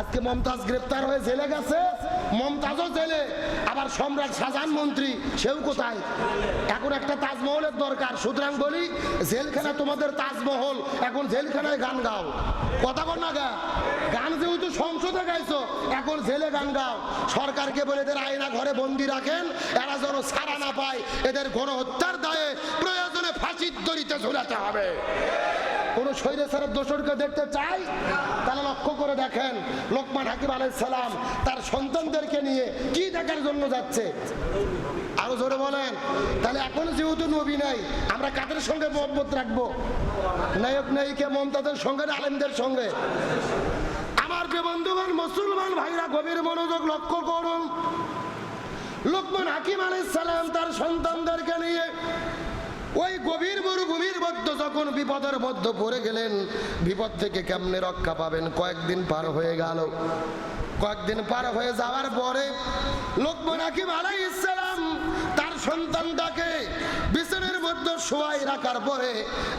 আজকে মমতাজ গ্রেপ্তার হয়ে জেলে গেছে। মমতাজও জেলে। আবার সম্রাট শাহজাহান মন্ত্রী, সেও কোথায়? এখন একটা তাজমহলের দরকার। সুতরাং বলি, জেলখানা তোমাদের তাজমহল। এখন জেলখানায় গান গাও। কথা কর না গা। গান যেহেতু সংসদে গাইছো, এখন জেলে গান গাও। সরকারকে বলে এদের আয়না ঘরে বন্দি রাখেন। এরা যেন ছাড়া না পায়। এদের গণহত্যার দায়ে প্রয়োজনে ফাঁসির দড়িতে ঝুলাতে হবে। কোন শৈরে সারের দোষরকে দেখতে চাই? তাহলে লক্ষ্য করে দেখেন, লোকমান হাকিম সালাম তার সন্তানদেরকে নিয়ে কি দেখার জন্য যাচ্ছে? আরও জোরে বলেন, তাহলে এখন যেহেতু নবী নাই, আমরা কাদের সঙ্গে মহব্বত রাখব? নায়ক, নায়িকা, মমতাদের সঙ্গে আলেমদের সঙ্গে? আমার যে বন্ধুবান মুসলমান ভাইরা, গভীর মনোযোগ লক্ষ্য করুন। লোকমান হাকিম আলাই সালাম তার সন্তানদেরকে নিয়ে ওই গভীর মরুভূমির মধ্যে যখন বিপদের মধ্যে পড়ে গেলেন, বিপদ থেকে কেমনে রক্ষা পাবেন? কয়েকদিন পার হয়ে গেল। কয়েকদিন পার হয়ে যাওয়ার পরে লোকমান হাকিম আলাই ইসলাম তার সন্তানটাকে শোয়াই রাখার পরে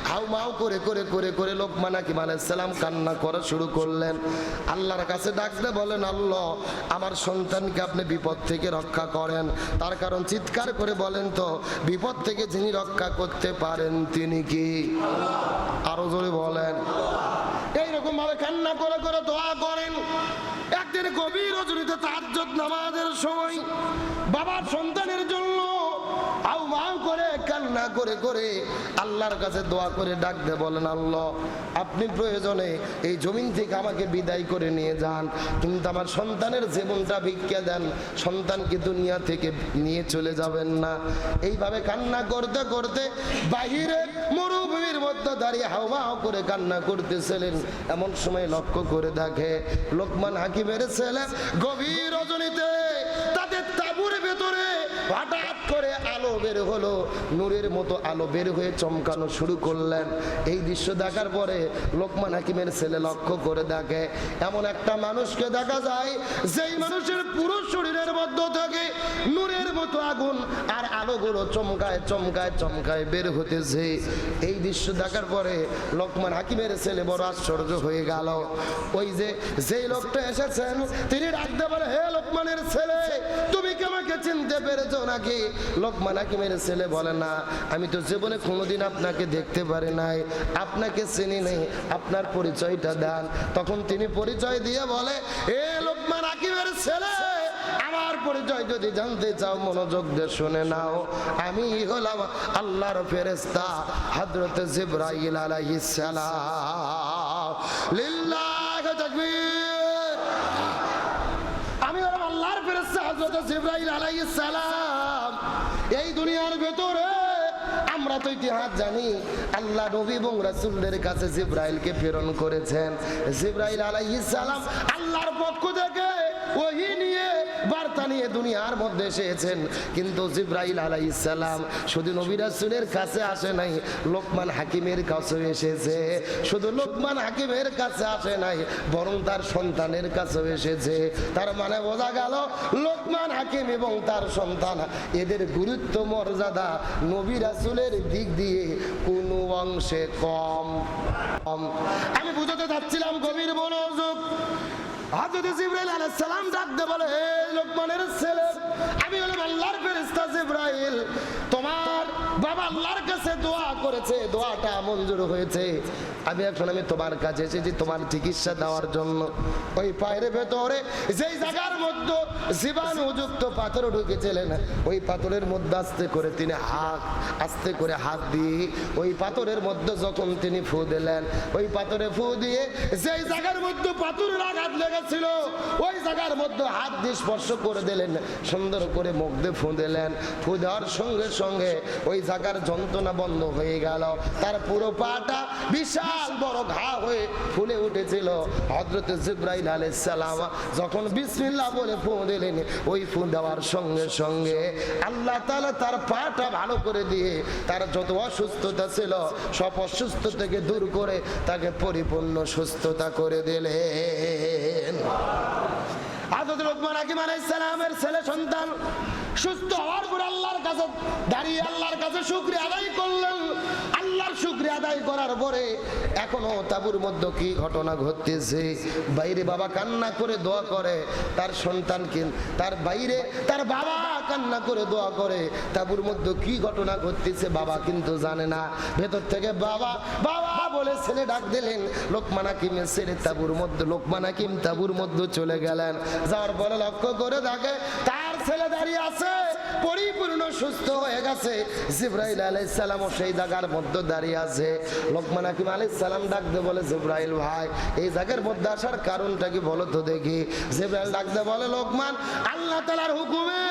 হাউ মাউ করে করে করে করে লোকমান হাকিম আলাইসালাম কান্না করা শুরু করলেন। আল্লাহর কাছে ডাকতে বলেন, আল্লাহ, আমার সন্তানকে আপনি বিপদ থেকে রক্ষা করেন। তার কারণ চিৎকার করে বলেন তো, বিপদ থেকে যিনি রক্ষা করতে পারেন তিনি কি? আরও জোরে বলেন, এইরকম ভাবে কান্না করে করে দোয়া করেন। একদিন গভীর রজনীতে তাজ্জত নামাজের সময় বাবার সন্তানের জন্য করে, কান্না করে করে আল্লাহর কাছে দোয়া করে আপনি প্রয়োজনে এই থেকে আমাকে বিদায় করে নিয়ে যান। সন্তানের জীবনটা সন্তানকে নিয়ে চলে এইভাবে কান্না করতে করতে বাহিরে মরুভূমির মধ্যে দাঁড়িয়ে হাওয়া হাও করে কান্না করতেছিলেন। এমন সময় লক্ষ্য করে দেখে লোকমান হাকিমের ছেলে গভীর রজনীতে তাদের তাবুর ভেতরে হঠাৎ করে আলো বের হলো। নূরের মতো আলো বের হয়ে চমকানো শুরু করলেন। এই দৃশ্য দেখার পরে লোকমান হাকিমের ছেলে লক্ষ্য করে দেখে, এমন একটা মানুষকে দেখা যায়, যেই মানুষের পুরো শরীরের মধ্য থাকে মতো আগুন আর আলোগুলো চমকায় চমকায় চমকায় বের হতেছে। এই দৃশ্য দেখার পরে লোকমান হাকিমের ছেলে বড় আশ্চর্য হয়ে গেল। ওই যে, যেই লোকটা এসেছেন, তিনি ডাকতে বলে, হে লোকমানের ছেলে, তুমি কি আমাকে চিনতে পেরেছ নাকি? লোকমান হাকিমের ছেলে বলে, না, আমি তো জীবনে কোনোদিন আপনাকে দেখতে পারি নাই। আপনাকে চিনি নেই, আপনার পরিচয়টা দেন। তখন তিনি পরিচয় দিয়ে বলে, এ লোকমান হাকিমের ছেলে আমার পরিচয় যদি জানতে চাও, মনোযোগ দিয়ে শুনে নাও। আমি হলাম আল্লাহর ফেরেস্তা হযরত জিবরাইল আলাইহিস সালাম। লিল্লাহ তাকবীর। আমি হলাম আল্লাহর ফেরেশতা হযরত জিবরাইল আলাইহিস সালাম। এই দুনিয়ার ভেতরে আমরা তো ইতিহাস জানি, আল্লাহ নবী এবং রাসূলদের কাছে জিবরাইলকে প্রেরণ করেছেন। জিবরাইল আলাইহিস সালাম আল্লাহর পক্ষ থেকে ওহি নিয়ে বার্তা নিয়ে দুনিয়ার মধ্যে এসেছেন। কিন্তু জিব্রাইল আলাইহিস সালাম শুধু নবী রাসূলের কাছে আসে নাই, লোকমান হাকিমের কাছে এসেছে। শুধু লোকমান হাকিমের কাছে আসে নাই, বরং তার সন্তানের কাছে এসেছে। তার মানে বোঝা গেল, লোকমান হাকিম এবং তার সন্তান, এদের গুরুত্ব, মর্যাদা নবী রাসূলের দিক দিয়ে কোনো অংশে কম। কম। আমি বুঝাতে যাচ্ছিলাম গভীর মনোযোগ। হযরত জিবরাইল আলাইহিস সালাম ডাকতে বলে হে লোকমানের ছেলে আমি হলাম আল্লাহর ফেরেশতা জিবরাইল। বাবা আল্লাহর কাছে দোয়া করেছে, দোয়াটা মঞ্জুর হয়েছে। আমি এখন আমি তোমার কাছে এসেছি, তোমার চিকিৎসা দেওয়ার জন্য। ওই পায়ের ভেতরে, যেই জায়গার মধ্যে জীবাণুযুক্ত পাথর ঢুকেছিলেন, ওই পাথরের মধ্যে আস্তে করে তিনি হাত, আস্তে করে হাত দিয়ে, ওই পাথরের মধ্যে যখন তিনি ফু দিলেন, ওই পাথরে ফু দিয়ে যেই জায়গার মধ্যে পাথরের আঘাত লেগেছিল, ওই জায়গার মধ্যে হাত দিয়ে স্পর্শ করে দিলেন, সুন্দর করে মুখ দিয়ে ফু দিলেন। ফু দেওয়ার সঙ্গে সঙ্গে ওই জায়গার যন্ত্রণা বন্ধ হয়ে গেল। তার পুরো পাটা বিশাল বড় ঘা হয়ে ফুলে উঠেছিল। হজরত জিব্রাইল আলাইহিস সালাম যখন বিসমিল্লাহ বলে ফু দিলেন, ওই ফু দেওয়ার সঙ্গে সঙ্গে আল্লাহ তাআলা তার পাটা ভালো করে দিয়ে তার যত অসুস্থতা ছিল, সব অসুস্থ থেকে দূর করে তাকে পরিপূর্ণ সুস্থতা করে দিলেন। হযরত লোকমান হাকিম আলাইহিস সালামের ছেলে সন্তান সুস্থ আল্লাহর কাছে দাঁড়িয়ে আল্লাহর কাছে আদায় আল্লাহর আদায় করার পরে এখনও তাবুর মধ্যে কি ঘটনা ঘটতেছে? বাইরে বাবা কান্না করে দোয়া করে, তার সন্তানকে তার বাইরে, তার বাবা কান্না করে দোয়া করে। তাবুর মধ্যে কি ঘটনা ঘটতেছে বাবা কিন্তু জানে না। ভেতর থেকে বাবা বাবা বলে ছেলে ডাক দিলেন, লোকমান হাকিমের ছেলে তাবুর মধ্যে, লোকমান হাকিম তাবুর মধ্যে চলে গেলেন। যাওয়ার বলে লক্ষ্য করে দেখে, তার ছেলে দাঁড়িয়ে আছে। পরিপূর্ণ সুস্থ হয়ে গেছে। জিব্রাইল আলাইহিস সালামও সেই জায়গার মধ্যে দাঁড়িয়ে আছে। লোকমান হাকিম আলাইহিস সালাম ডাক বলে, জিব্রাইল ভাই, এই জায়গার মধ্যে আসার কারণটা কি বলো তো দেখি? জিব্রাইল ডাক দিয়ে বলে, লোকমান, আল্লাহ তাআলার হুকুমে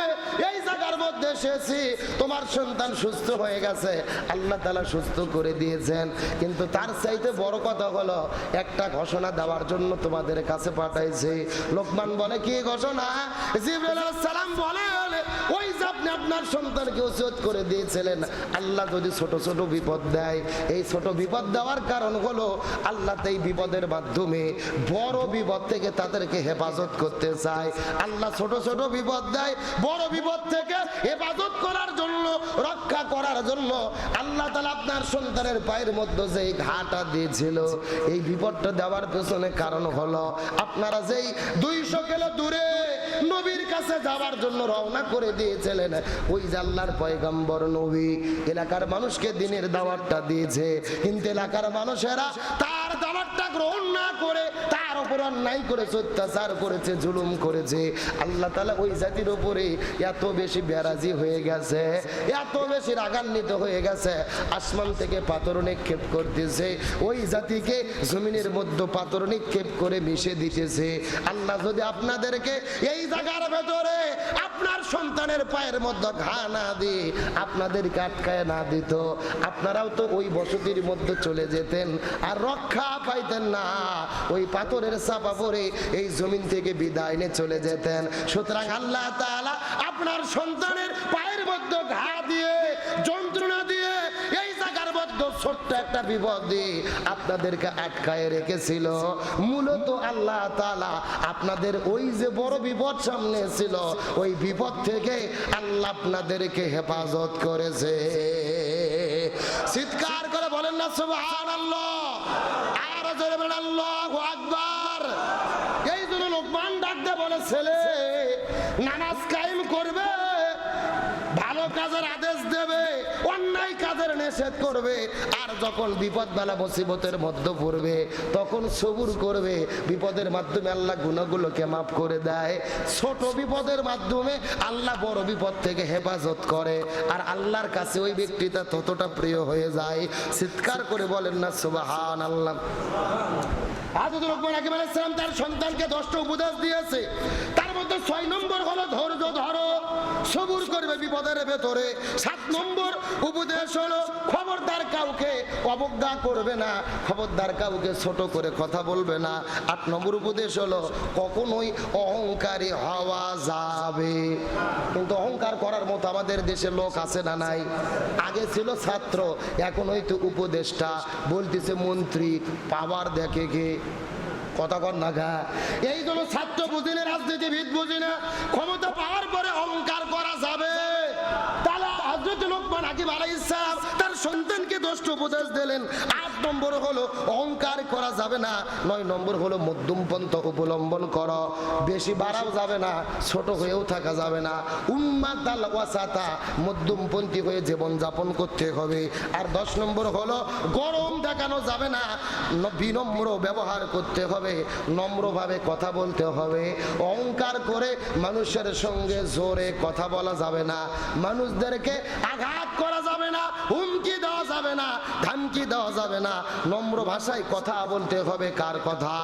এই জায়গার মধ্যে এসেছি। তোমার সন্তান সুস্থ হয়ে গেছে। আল্লাহ তাআলা সুস্থ করে দিয়েছেন। কিন্তু তার চাইতে বড় কথা হলো, একটা ঘোষণা দেওয়ার জন্য তোমাদের কাছে পাঠাইছি। লোকমান বলে, কি ঘোষণা? জিব্রাইল সালাম বলে, ওই আপনি আপনার সন্তানকে ওসিয়ত করে দিয়েছিলেন। আল্লাহ যদি ছোট ছোট বিপদ দেয়, এই ছোট বিপদ দেওয়ার কারণ হলো আল্লাহ এই বিপদের মাধ্যমে বড় বিপদ থেকে তাদেরকে হেফাজত করতে চায়। আল্লাহ ছোট ছোট বিপদ দেয়, বড় বিপদ থেকে হেফাজত করার জন্য, রক্ষা করার জন্য আল্লাহ তালা আপনার সন্তানের পায়ের মধ্যে যে ঘাটা দিয়েছিল, এই বিপদটা দেওয়ার পেছনে কারণ হলো আপনারা যেই দুইশো কিলো দূরে নবীর কাছে যাওয়ার জন্য রওনা করে দিয়েছিলেন। ওই জাল্লার পয়গম্বর নবী, এলাকার মানুষকে দিনের দাওয়াতটা দিয়েছে। কিন্তু এলাকার মানুষেরা তার দাওয়াতটা গ্রহণ না করে তার উপর অন্যায় করেছে অত্যাচার করেছে, জুলুম করেছে। আল্লাহ তালা ওই জাতির উপরে এত বেশি বেরাজি হয়ে গেছে, এত বেশি রাগান্বিত হয়ে গেছে। আসমান থেকে পাথর নিক্ষেপ করতেছে, ওই জাতিকে জমিনের মধ্যে পাথর নিক্ষেপ করে মিশে দিতেছে। আল্লাহ যদি আপনাদেরকে এই জায়গার ভেতরে আপনার সন্তানের পায়ের মধ্যে ঘা না দিয়ে আপনাদেরকে আটকায় না দিত। আপনারাও তো ওই বসতির মধ্যে চলে যেতেন আর রক্ষা পাইতেন না। ওই পাথরের চাপা পরে এই জমিন থেকে বিদায় নিয়ে চলে যেতেন। সুতরাং আল্লাহ আপনার সন্তানের পায়ের মধ্যে ঘা দিয়ে যন্ত্রণা একটা বিপদ আপনাদেরকে আটকায় রেখেছিল। মূলত আল্লাহ তাআলা আপনাদের ওই যে বড় বিপদ সামনে ছিল ওই বিপদ থেকে আল্লাহ আপনাদেরকে হেফাজত করেছে। চিৎকার করে বলেন না আর বলেন, আল্লাহু আকবার। এই জন্য লোকমান ডাকতে বলে, ছেলে, নামাজ কায়েম করবে? ভালো কাজের আদেশ দেবে, অন্যায় কাজের নিষেধ করবে, আর যখন বিপদ বেলা মুসিবতের মধ্যে পড়বে, তখন সবুর করবে। বিপদের মাধ্যমে আল্লাহ গুণগুলোকে মাফ করে দেয়। ছোট বিপদের মাধ্যমে আল্লাহ বড় বিপদ থেকে হেফাজত করে। আর আল্লাহর কাছে ওই ব্যক্তিটা ততটা প্রিয় হয়ে যায়। চিৎকার করে বলেন না সুবাহান আল্লাহ তার সন্তানকে দশটা উপদেশ দিয়েছে। তার মধ্যে ছয় নম্বর হলো ধৈর্য ধরো। সবুর করবে বিপদের ভেতরে। সাত নম্বর উপদেশ হলো, খবরদার কাউকে অবজ্ঞা করবে না, খবরদার কাউকে ছোট করে কথা বলবে না। আট নম্বর উপদেশ হলো, কখনোই অহংকারী হওয়া যাবে। কিন্তু অহংকার করার মতো আমাদের দেশে লোক আছে না নাই? আগে ছিল ছাত্র, এখন হয়তো উপদেষ্টা। বলতেছে, মন্ত্রী, পাওয়ার দেখে কে কথা কর না গা এই জন্য ছাত্র বুঝি না রাজনীতিবিদ বুঝি না ক্ষমতা পাওয়ার পরে অহংকার করা যাবে। তাহলে হজরত লোকমান হাকিম আলাই ইসলাম তার সন্তানকে দোষ উপদেশ দিলেন। আট নম্বর হলো অহংকার করা যাবে না, নয় নম্বর হলো মধ্যম পন্থ অবলম্বন করো। বেশি বাড়াও যাবে না, ছোট হয়েও থাকা যাবে না। উম্মাদ ওয়াসাতা, মধ্যমপন্থী হয়ে জীবন যাপন করতে হবে। আর দশ নম্বর হলো গরম দেখানো যাবে না বিনম্র ব্যবহার করতে হবে, নম্রভাবে কথা বলতে হবে। অহংকার করে মানুষের সঙ্গে জোরে কথা বলা যাবে না, মানুষদেরকে আঘাত করা যাবে না, হুমকি দেওয়া যাবে না, ধামকি দেওয়া যাবে না নম্র ভাষায় কথা বলতে হবে কার কথা?